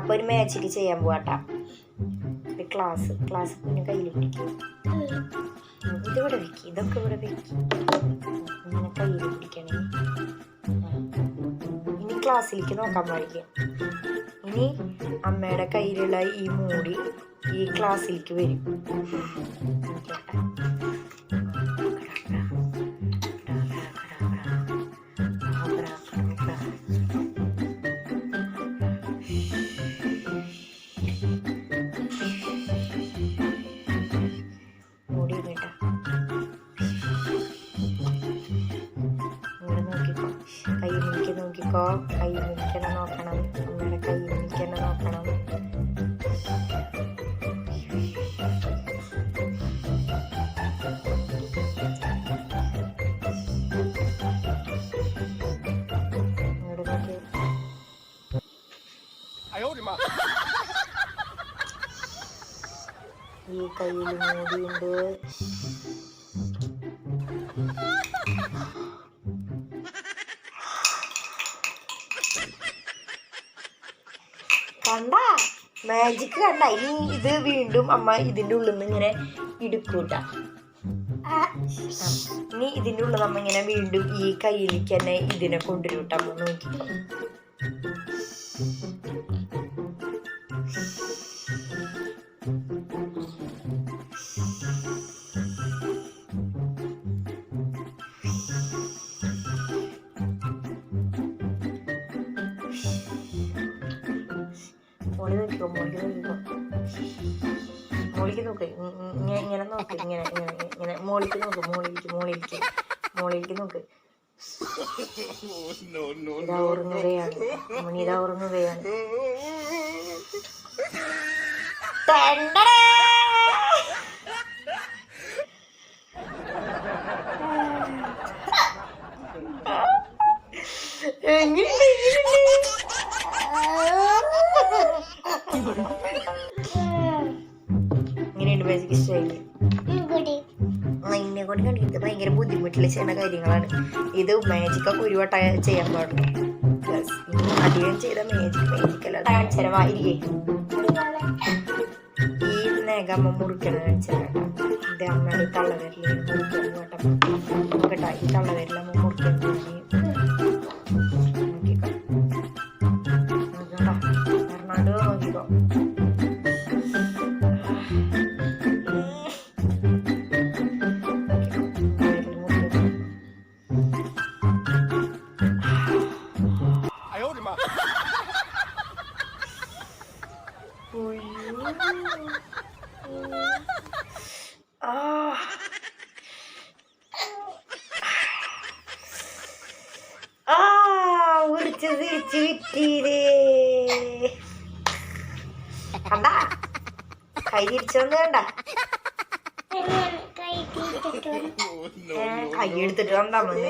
അപ്പൊ ഒരു മാജിക് ചെയ്യാൻ പോവാട്ടാ. ക്ലാസ് ക്ലാസ് പിന്നെ കയ്യിൽ പിടിക്കും. ഇതിവിടെ വെക്കി ഇതൊക്കെ ഇവിടെ വെക്കി. ഇങ്ങനെ കയ്യിൽ പിടിക്കണേ. ഇനി ക്ലാസ്സിലേക്ക് നോക്കാൻ പാടില്ല. ഇനി അമ്മയുടെ കയ്യിലുള്ള ഈ മൂടി ഈ ക്ലാസ്സിലേക്ക് വരും. അപ്പോൾ കൈ നിൽക്കണ നോക്കണം. അമ്മയുടെ കൈ നിൽക്കണ നോക്കണം. ഈ കയ്യിൽ മൂടിയുണ്ട് കണ്ട മാജിക് കണ്ട. ഇനി ഇത് വീണ്ടും അമ്മ ഇതിന്റെ ഉള്ളിൽ നിന്ന് ഇങ്ങനെ ഇടുക്കൂട്ട. ഇനി ഇതിന്റെ ഉള്ളിൽ നമ്മ ഇങ്ങനെ വീണ്ടും ഈ കയ്യിലേക്ക് തന്നെ ഇതിനെ കൊണ്ടുവരൂട്ടാ നോക്കി നോക്കിക്കോ മോളിക്ക് നോക്ക്. ഇ- ഇ- ഇങ്ങനെ നോക്ക്. ഇങ്ങനെ ഇങ്ങനെ ഇങ്ങനെ മോളിക്ക് നോക്ക്. മോളിക്ക് മോളിക്ക് മോളിക്ക് നോക്ക്. ഇതാ ഉറങ്ങുകയാണ് മണി ഇതാ ഉറങ്ങുകയാണ് തെണ്ടടേ! ഇങ്ങനെയുണ്ട് ബേസിക് സ്റ്റൈൽ അതിനെ കൊണ്ട് കണ്ടിട്ട് ഭയങ്കര ബുദ്ധിമുട്ടിൽ ചെയ്യുന്ന കാര്യങ്ങളാണ്. ഇത് മാജിക് ഒക്കെ ഒരു വട്ടം ചെയ്യാൻ പാടുള്ളൂ. അധികം ചെയ്ത മാജിക് മാജിക് അല്ല. കാണിച്ചരവായിരിക്കേ ഈ നഗമ്മ മുറിക്കണ കാണിച്ചരാട്ടാ ഇത് അമ്മയുടെ തള്ളവരിൽ മുറിക്കണം കേട്ടോ. ഈ തള്ളവരിലമ്മ മുറിക്കണം ആ ആ ഉടിച്ച് തിരിച്ച് വിറ്റീരേ കണ്ട? കൈ തിരിച്ചൊന്നും കണ്ട? കൈ എടുത്തിട്ട് കണ്ടാ മതി.